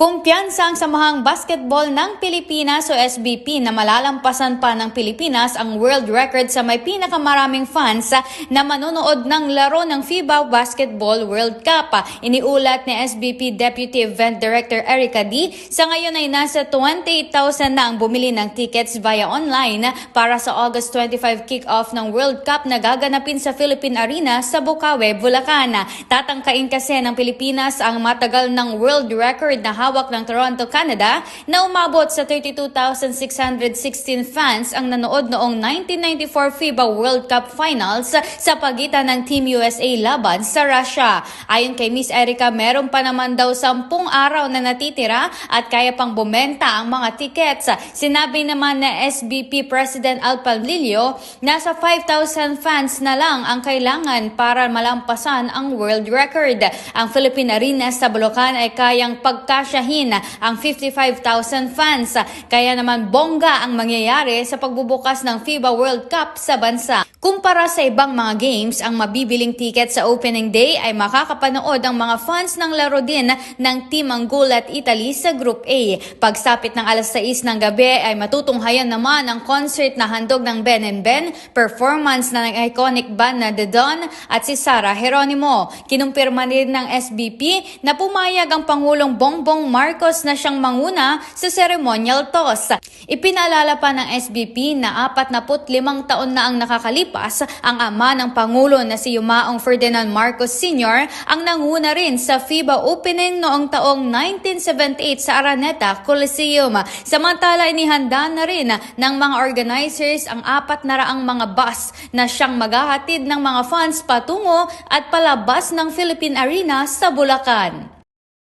Kumpiyansa ang Samahang Basketball ng Pilipinas o SBP na malalampasan pa ng Pilipinas ang world record sa may pinakamaraming fans na manonood ng laro ng FIBA Basketball World Cup. Iniulat ni SBP Deputy Event Director Erica D. Sa ngayon ay nasa 28,000 na ang bumili ng tickets via online para sa August 25 kick-off ng World Cup na gaganapin sa Philippine Arena sa Bukawe, Bulacan. Tatangkain kasi ng Pilipinas ang matagal ng world record na ng Toronto, Canada na umabot sa 32,616 fans ang nanood noong 1994 FIBA World Cup Finals sa pagitan ng Team USA laban sa Russia. Ayon kay Miss Erica, meron pa naman daw 10 araw na natitira at kaya pang bumenta ang mga tickets. Sinabi naman na SBP President Al Palillo, nasa 5,000 fans na lang ang kailangan para malampasan ang world record. Ang Philippine Arena sa Bulacan ay kayang pagkasyahin ang 55,000 fans. Kaya naman bongga ang mangyayari sa pagbubukas ng FIBA World Cup sa bansa. Kumpara sa ibang mga games, ang mabibiling ticket sa opening day ay makakapanood ang mga fans ng laro din ng Team Angola at Italy sa Group A. Pagsapit ng alas 6 ng gabi ay matutunghayan naman ang concert na handog ng Ben and Ben, performance na ng iconic band na The Dawn at si Sarah Geronimo. Kinumpirma rin ng SBP na pumayag ang Pangulong Bongbong Marcos na siyang manguna sa ceremonial toss. Ipinaalala pa ng SBP na 45 taon na ang nakakalipas ang ama ng Pangulo na si Yumaong Ferdinand Marcos Sr. ang nanguna rin sa FIBA opening noong taong 1978 sa Araneta Coliseum. Samantala inihanda na rin ng mga organizers ang apat na raang mga bus na siyang maghahatid ng mga fans patungo at palabas ng Philippine Arena sa Bulacan.